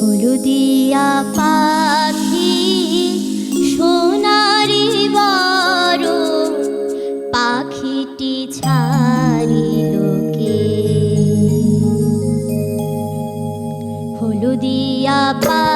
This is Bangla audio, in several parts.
হলুদিয়া পাখি সোনারি বড় পাখিটি ছাড়ি লোকে হলুদিয়া পা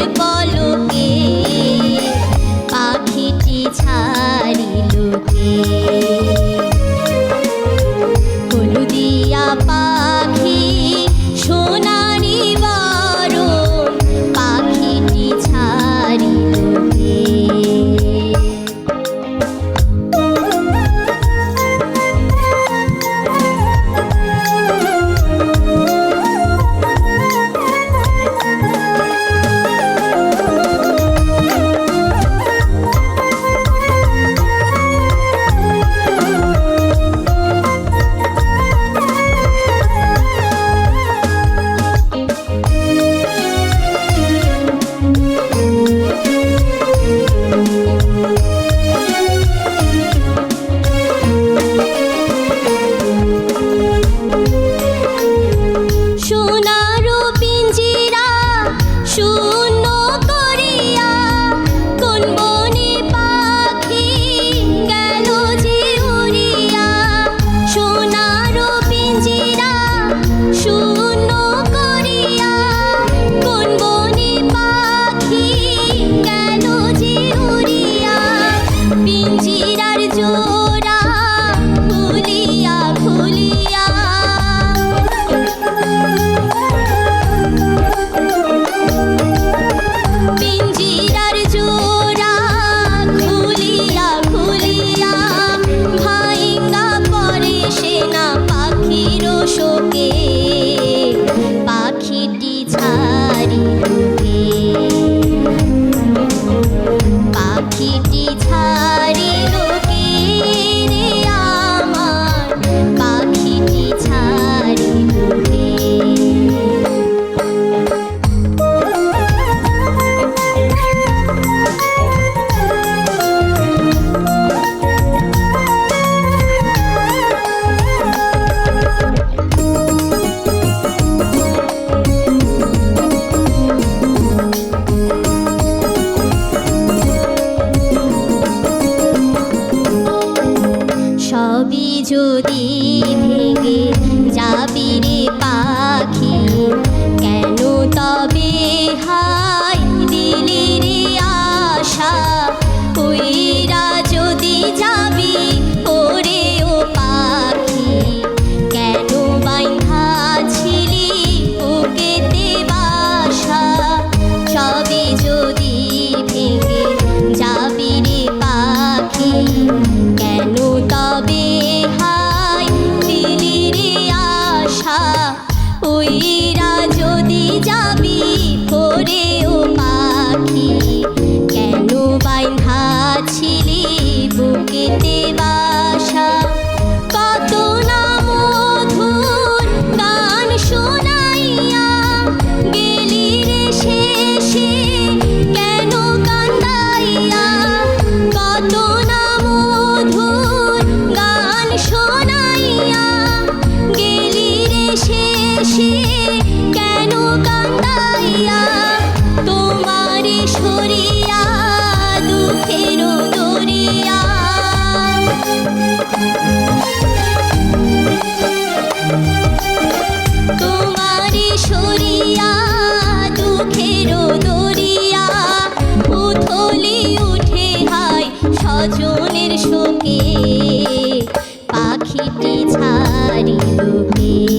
beautiful Oh. ছাড়িল কে